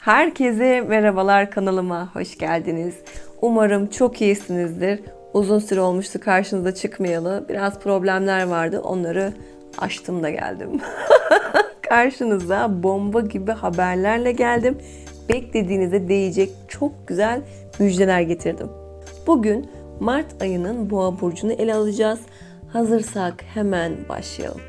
Herkese merhabalar kanalıma hoş geldiniz. Umarım çok iyisinizdir. Uzun süre olmuştu karşınıza çıkmayalı. Biraz problemler vardı. Onları aştım da geldim. Karşınıza bomba gibi haberlerle geldim. Beklediğinize değecek çok güzel müjdeler getirdim. Bugün Mart ayının Boğa burcunu ele alacağız. Hazırsak hemen başlayalım.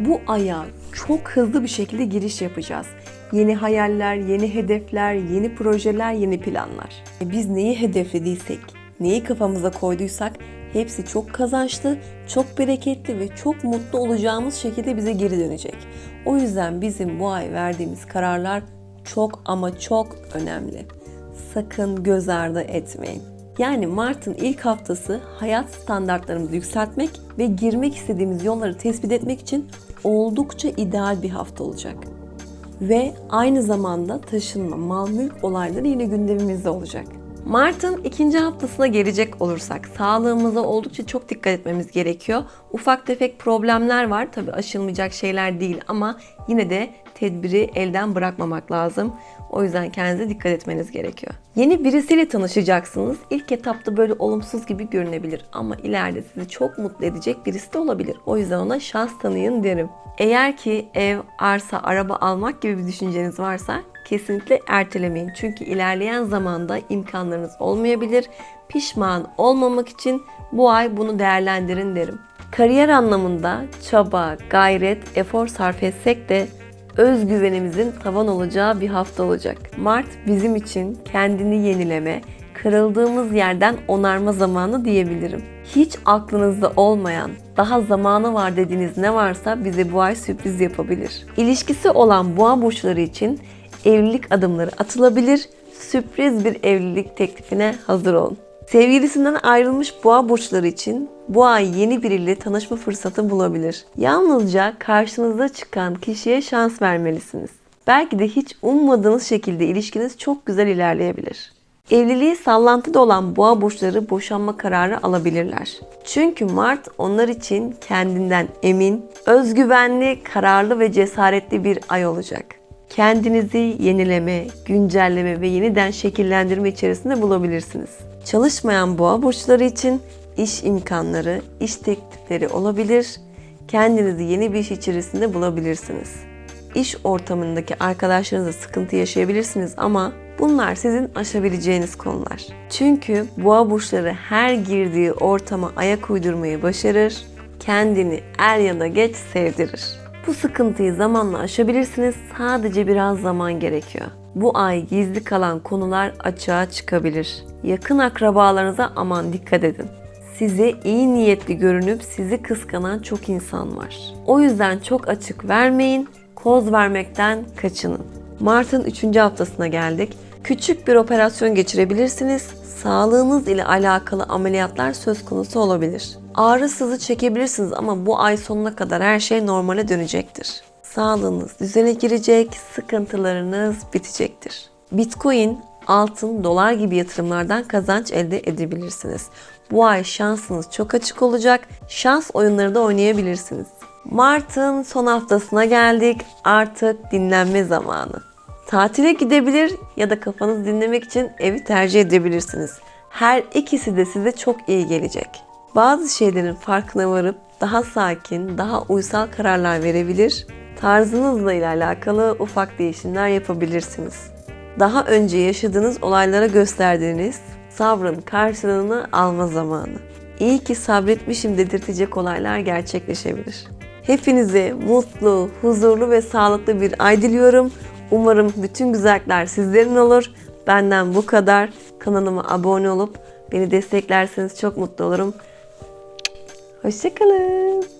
Bu aya çok hızlı bir şekilde giriş yapacağız. Yeni hayaller, yeni hedefler, yeni projeler, yeni planlar. E Biz neyi hedeflediysek, neyi kafamıza koyduysak hepsi çok kazançlı, çok bereketli ve çok mutlu olacağımız şekilde bize geri dönecek. O yüzden bizim bu ay verdiğimiz kararlar çok ama çok önemli. Sakın göz ardı etmeyin. Yani Mart'ın ilk haftası hayat standartlarımızı yükseltmek ve girmek istediğimiz yolları tespit etmek için oldukça ideal bir hafta olacak. Ve aynı zamanda taşınma, mal mülk olayları yine gündemimizde olacak. Mart'ın ikinci haftasına gelecek olursak sağlığımıza oldukça çok dikkat etmemiz gerekiyor. Ufak tefek problemler var. Tabi aşılmayacak şeyler değil ama yine de tedbiri elden bırakmamak lazım. O yüzden kendinize dikkat etmeniz gerekiyor. Yeni birisiyle tanışacaksınız. İlk etapta böyle olumsuz gibi görünebilir ama ileride sizi çok mutlu edecek birisi de olabilir. O yüzden ona şans tanıyın derim. Eğer ki ev, arsa, araba almak gibi bir düşünceniz varsa kesinlikle ertelemeyin. Çünkü ilerleyen zamanda imkanlarınız olmayabilir. Pişman olmamak için bu ay bunu değerlendirin derim. Kariyer anlamında çaba, gayret, efor sarf etsek de özgüvenimizin tavan olacağı bir hafta olacak. Mart bizim için kendini yenileme, kırıldığımız yerden onarma zamanı diyebilirim. Hiç aklınızda olmayan, daha zamanı var dediğiniz ne varsa bize bu ay sürpriz yapabilir. İlişkisi olan boğa burçları için evlilik adımları atılabilir, sürpriz bir evlilik teklifine hazır olun. Sevgilisinden ayrılmış boğa burçları için bu ay yeni biriyle tanışma fırsatı bulabilir. Yalnızca karşınıza çıkan kişiye şans vermelisiniz. Belki de hiç ummadığınız şekilde ilişkiniz çok güzel ilerleyebilir. Evliliği sallantıda olan boğa burçları boşanma kararı alabilirler. Çünkü Mart onlar için kendinden emin, özgüvenli, kararlı ve cesaretli bir ay olacak. Kendinizi yenileme, güncelleme ve yeniden şekillendirme içerisinde bulabilirsiniz. Çalışmayan boğa burçları için iş imkanları, iş teklifleri olabilir. Kendinizi yeni bir iş içerisinde bulabilirsiniz. İş ortamındaki arkadaşlarınızla sıkıntı yaşayabilirsiniz ama bunlar sizin aşabileceğiniz konular. Çünkü boğa burçları her girdiği ortama ayak uydurmayı başarır, kendini er ya da geç sevdirir. Bu sıkıntıyı zamanla aşabilirsiniz. Sadece biraz zaman gerekiyor. Bu ay gizli kalan konular açığa çıkabilir. Yakın akrabalarınıza aman dikkat edin. Size iyi niyetli görünüp sizi kıskanan çok insan var. O yüzden çok açık vermeyin, koz vermekten kaçının. Mart'ın 3. haftasına geldik. Küçük bir operasyon geçirebilirsiniz. Sağlığınız ile alakalı ameliyatlar söz konusu olabilir. Ağrı sızı çekebilirsiniz ama bu ay sonuna kadar her şey normale dönecektir. Sağlığınız düzene girecek, sıkıntılarınız bitecektir. Bitcoin, altın, dolar gibi yatırımlardan kazanç elde edebilirsiniz. Bu ay şansınız çok açık olacak. Şans oyunları da oynayabilirsiniz. Mart'ın son haftasına geldik. Artık dinlenme zamanı. Tatile gidebilir ya da kafanızı dinlemek için evi tercih edebilirsiniz. Her ikisi de size çok iyi gelecek. Bazı şeylerin farkına varıp daha sakin, daha uysal kararlar verebilir. Tarzınızla ile alakalı ufak değişimler yapabilirsiniz. Daha önce yaşadığınız olaylara gösterdiğiniz sabrın karşılığını alma zamanı. İyi ki sabretmişim dedirtecek olaylar gerçekleşebilir. Hepinize mutlu, huzurlu ve sağlıklı bir ay diliyorum. Umarım bütün güzellikler sizlerin olur. Benden bu kadar. Kanalıma abone olup beni desteklerseniz çok mutlu olurum. Hoşçakalın.